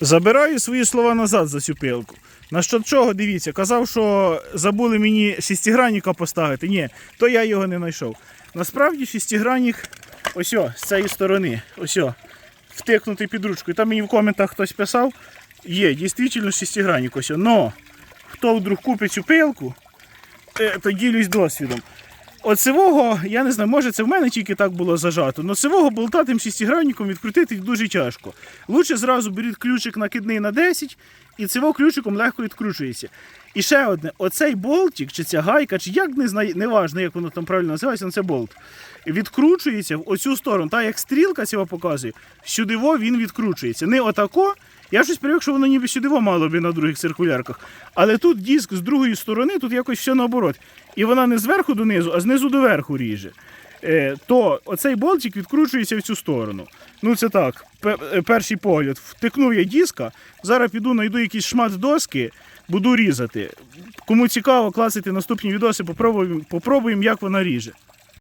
Забираю свої слова назад за цю пилку. На що чого, дивіться, казав, що забули мені шестигранника поставити. Ні, то я його не знайшов. Насправді шестигранник ось о, з цієї сторони, ось о, втикнутий під ручку. І там мені в коментах хтось писав, є, дійсно шестигранник ось. о. Но хто вдруг купить цю пилку, е, то ділюсь досвідом. Оцевого, я не знаю, може це в мене тільки так було зажато, але цевого болта тим шестигранником відкрутити дуже тяжко. Лучше зразу беріть ключик накидний на 10 і цево ключиком легко відкручується. І ще одне, оцей болтик, чи ця гайка, чи як не знаю, неважно, як воно там правильно називається, але це болт. Відкручується в оцю сторону. Та як стрілка цього показує, сюдиво він відкручується. Не отако. Я щось привик, що воно ніби сюдиво мало би на других циркулярках. Але тут диск з другої сторони, тут якось все наоборот. І вона не зверху донизу, а знизу до верху ріже. Е, то оцей болтик відкручується в цю сторону. Ну це так, е, перший погляд. Втикнув я диска, зараз піду, знайду якийсь шмат доски, буду різати. Кому цікаво, класити наступні відоси, попробуємо, попробуємо як вона ріже.